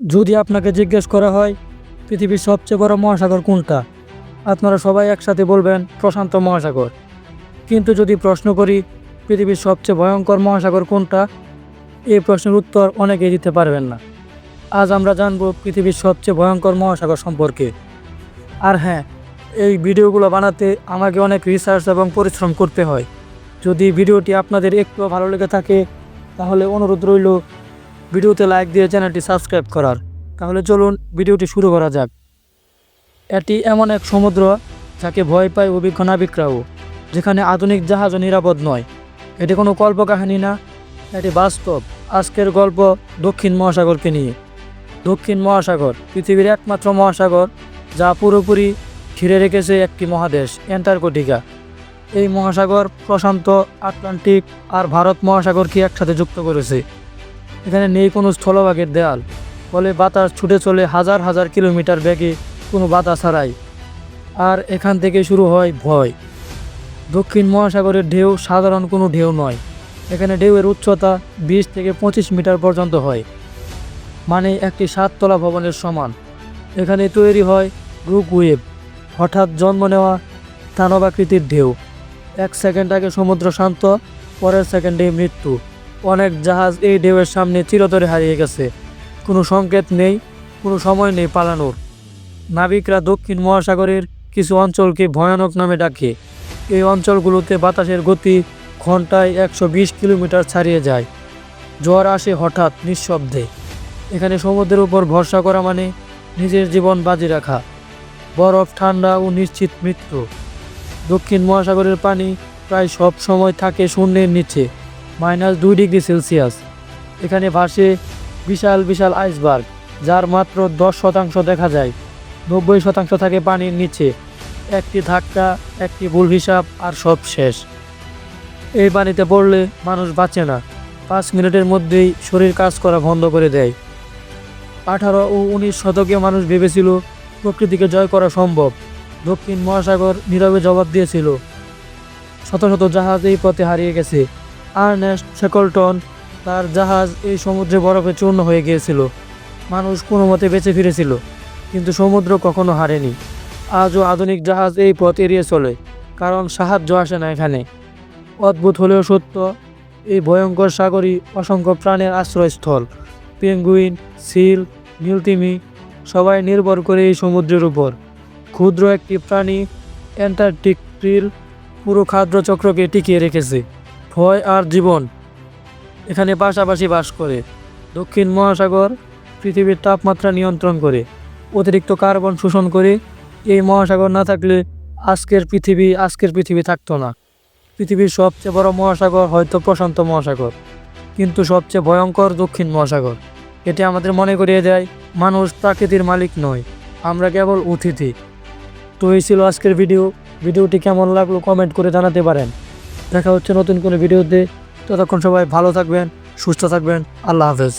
যদি আপনাকে জিজ্ঞেস করা হয়, পৃথিবীর সবচেয়ে বড় মহাসাগর কোনটা? আপনারা সবাই একসাথে বলবেন প্রশান্ত মহাসাগর। কিন্তু যদি প্রশ্ন করি, পৃথিবীর সবচেয়ে ভয়ঙ্কর মহাসাগর কোনটা? এই প্রশ্নের উত্তর অনেকেই দিতে পারবেন না। আজ আমরা জানব পৃথিবীর সবচেয়ে ভয়ঙ্কর মহাসাগর সম্পর্কে। আর হ্যাঁ এই ভিডিওগুলো বানাতে আমাকে অনেক রিসার্চ এবং পরিশ্রম করতে হয়। যদি ভিডিওটি আপনাদের একটু ভালো লেগে থাকে, তাহলে অনুরোধ রইল ভিডিওতে লাইক দিয়ে চ্যানেলটি সাবস্ক্রাইব করার। তাহলে চলুন ভিডিওটি শুরু করা যাক। এটি এমন এক সমুদ্র যাকে ভয় পায় অভিজ্ঞ নাবিকরাও, যেখানে আধুনিক জাহাজও নিরাপদ নয়। এটি কোনো কল্পকাহিনী না, এটি বাস্তব। আজকের গল্প দক্ষিণ মহাসাগরকে নিয়ে। দক্ষিণ মহাসাগর পৃথিবীর একমাত্র মহাসাগর, যা পুরোপুরি ঘিরে রেখেছে একটি মহাদেশ, অ্যান্টার্কটিকা। এই মহাসাগর প্রশান্ত আটলান্টিক আর ভারত মহাসাগরকে একসাথে যুক্ত করেছে। এখানে নেই কোনো স্থলভাগের দেয়াল। ফলে বাতাস ছুটে চলে হাজার হাজার কিলোমিটার ব্যাগে কোনো বাতাস ছাড়াই আর এখান থেকে শুরু হয় ভয়। দক্ষিণ মহাসাগরের ঢেউ সাধারণ কোনো ঢেউ নয়। এখানে ঢেউয়ের উচ্চতা বিশ থেকে পঁচিশ মিটার পর্যন্ত হয়। মানে একটি সাততলা ভবনের সমান। এখানে তৈরি হয় গ্রুপ ওয়েভ। হঠাৎ জন্ম নেওয়া স্থানবাকৃতির ঢেউ। এক সেকেন্ড আগে সমুদ্র শান্ত, পরের সেকেন্ডে মৃত্যু। অনেক জাহাজ এই ঢেউয়ের সামনে চিরতরে হারিয়ে গেছে। কোনো সংকেত নেই, কোনো সময় নেই পালানোর। নাবিকরা দক্ষিণ মহাসাগরের কিছু অঞ্চলকে ভয়ানক নামে ডাকে। এই অঞ্চলগুলোতে বাতাসের গতি ঘন্টায় একশো বিশ কিলোমিটার ছাড়িয়ে যায়। জ্বর আসে হঠাৎ নিঃশব্দে। এখানে সমুদ্রের উপর ভরসা করা মানে নিজের জীবন বাজি রাখা। বরফ, ঠান্ডা ও নিশ্চিত মৃত্যু। দক্ষিণ মহাসাগরের পানি প্রায় সব সময় থাকে শূন্যের নিচে। মাইনাস দুই ডিগ্রি সেলসিয়াস। এখানে ভাসে বিশাল বিশাল আইসবার্গ, যার মাত্র দশ শতাংশ দেখা যায়। নব্বই শতাংশ থাকে পানির নিচে। একটি ধাক্কা, একটি ভুল হিসাব, আর সব শেষ। এই পানিতে পড়লে মানুষ বাঁচে না। পাঁচ মিনিটের মধ্যেই শরীর কাজ করা বন্ধ করে দেয়। আঠারো ও উনিশ শতকে মানুষ ভেবেছিল, প্রকৃতিকে জয় করা সম্ভব। দক্ষিণ মহাসাগর নীরবে জবাব দিয়েছিল। শত শত জাহাজ এই পথে হারিয়ে গেছে। আর্নেস্ট শেকলটন তার জাহাজ এই সমুদ্রে বরফে চূর্ণ হয়ে গিয়েছিল। মানুষ কোনো মতে বেঁচে ফিরেছিল, কিন্তু সমুদ্র কখনো হারেনি। আজও আধুনিক জাহাজ এই পথ এড়িয়ে চলে, কারণ সাহায্য আসে না এখানে। অদ্ভুত হলেও সত্য, এই ভয়ঙ্কর সাগরই অসংখ্য প্রাণের আশ্রয়স্থল। পেঙ্গুইন, সিল, নীলতিমি, সবাই নির্ভর করে এই সমুদ্রের উপর। ক্ষুদ্র একটি প্রাণী অ্যান্টার্কটিক পুরো খাদ্য চক্রকে টিকিয়ে রেখেছে। ভয় আর জীবন। এখানে পাশাপাশি বাস করে। দক্ষিণ মহাসাগর পৃথিবীর তাপমাত্রা নিয়ন্ত্রণ করে। অতিরিক্ত কার্বন শোষণ করে। এই মহাসাগর না থাকলে আজকের পৃথিবী আজকের পৃথিবী থাকতো না। পৃথিবীর সবচেয়ে বড় মহাসাগর হয়তো প্রশান্ত মহাসাগর, কিন্তু সবচেয়ে ভয়ঙ্কর দক্ষিণ মহাসাগর। এটি আমাদের মনে করিয়ে দেয়, মানুষ প্রাকৃতির মালিক নয়, আমরা কেবল অতিথি। তো এই ছিল আজকের ভিডিও। ভিডিওটি কেমন লাগল কমেন্ট করে জানাতে পারেন। দেখা হচ্ছে নতুন কোনো ভিডিওতে। ততক্ষণ সবাই ভালো থাকবেন সুস্থ থাকবেন। আল্লাহ হাফেজ।